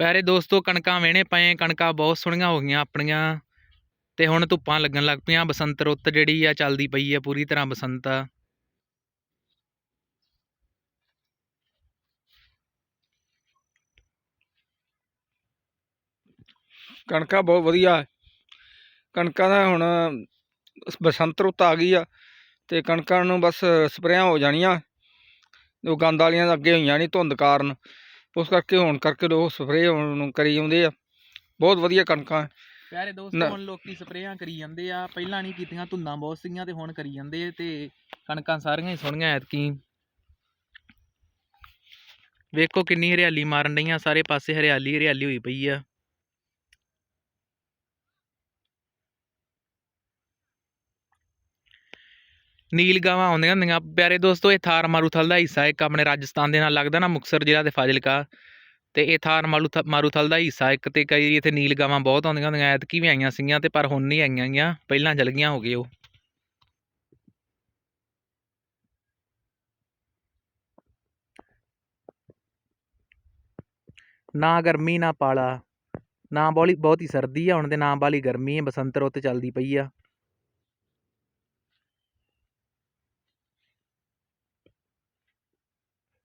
ਪਿਆਰੇ ਦੋਸਤੋ ਕਣਕਾਂ ਵੇਹਣੇ ਪਏ, ਕਣਕਾਂ ਬਹੁਤ ਸੋਹਣੀਆਂ ਹੋ ਗਈਆਂ ਆਪਣੀਆਂ। ਤੇ ਹੁਣ ਧੁੱਪਾਂ ਲੱਗਣ ਲੱਗ ਪਈਆਂ, ਬਸੰਤ ਰੁੱਤ ਜਿਹੜੀ ਆ ਚੱਲਦੀ ਪਈ ਆ ਪੂਰੀ ਤਰ੍ਹਾਂ ਬਸੰਤ। ਆ ਕਣਕਾਂ ਬਹੁਤ ਵਧੀਆ। ਕਣਕਾਂ ਦਾ ਹੁਣ ਬਸੰਤ ਰੁੱਤ ਆ ਗਈ ਆ ਤੇ ਕਣਕਾਂ ਨੂੰ ਬਸ ਸਪਰੇਆਂ ਹੋ ਜਾਣੀਆਂ। ਉਹ ਗੰਦ ਵਾਲੀਆਂ ਅੱਗੇ ਹੋਈਆਂ ਨਹੀਂ ਧੁੰਦ ਕਾਰਨ। ਉਸ ਕਰਕੇ ਹੁਣ ਕਰਕੇ ਲੋਕ ਸਪਰੇਅ ਨੂੰ ਕਰੀ ਜਾਂਦੇ ਆ। ਬਹੁਤ ਵਧੀਆ ਕਣਕਾਂ। ਪਿਆਰੇ ਦੋਸਤੋ ਹੁਣ ਲੋਕੀ ਸਪਰੇਆਂ ਕਰੀ ਜਾਂਦੇ ਆ। ਪਹਿਲਾਂ ਨਹੀਂ ਕੀਤੀਆਂ ਧੁੰਦਾਂ ਬਹੁਤ ਸੀਗੀਆਂ ਤੇ ਹੁਣ ਕਰੀ ਜਾਂਦੇ ਤੇ ਕਣਕਾਂ ਸਾਰੀਆਂ ਹੀ ਸੋਹਣੀਆਂ ਐਤਕੀ। ਵੇਖੋ ਕਿੰਨੀ ਹਰਿਆਲੀ ਮਾਰਨ ਡਈਆਂ ਸਾਰੇ ਪਾਸੇ ਹਰਿਆਲੀ ਹਰਿਆਲੀ ਹੋਈ ਪਈ ਆ। ਨੀਲ ਗਾਵਾਂ ਆਉਂਦੀਆਂ ਹੁੰਦੀਆਂ। ਪਿਆਰੇ ਦੋਸਤੋ, ਇਹ ਥਾਰ ਮਾਰੂਥਲ ਦਾ ਹਿੱਸਾ, ਇੱਕ ਆਪਣੇ ਰਾਜਸਥਾਨ ਦੇ ਨਾਲ ਲੱਗਦਾ ਨਾ ਮੁਕਤਸਰ ਜ਼ਿਲ੍ਹਾ ਤੇ ਫਾਜ਼ਿਲਕਾ। ਤੇ ਇਹ ਥਾਰ ਮਾਰੂਥ, ਮਾਰੂਥਲ ਦਾ ਹਿੱਸਾ, ਇੱਕ ਤੇ ਕਈ ਇੱਥੇ ਨੀਲ ਗਾਵਾਂ ਬਹੁਤ ਆਉਂਦੀਆਂ ਹੁੰਦੀਆਂ, ਐਤਕੀ ਵੀ ਆਈਆਂ ਸੀਗੀਆਂ ਤੇ ਪਰ ਹੁਣ ਨਹੀਂ ਆਈਆਂ ਗੀਆਂ, ਪਹਿਲਾਂ ਚਲ ਗਈਆਂ ਹੋ ਗਏ ਉਹ। ਨਾ ਗਰਮੀ, ਨਾ ਪਾਲਾ। ਨਾ ਬੋਲੀ, ਬਹੁਤੀ ਸਰਦੀ ਆ, ਹੁਣ ਤੇ ਨਾ ਬਾਲੀ ਗਰਮੀ ਹੈ ਬਸੰਤ ਰੁੱਤ ਚੱਲਦੀ ਪਈ ਆ।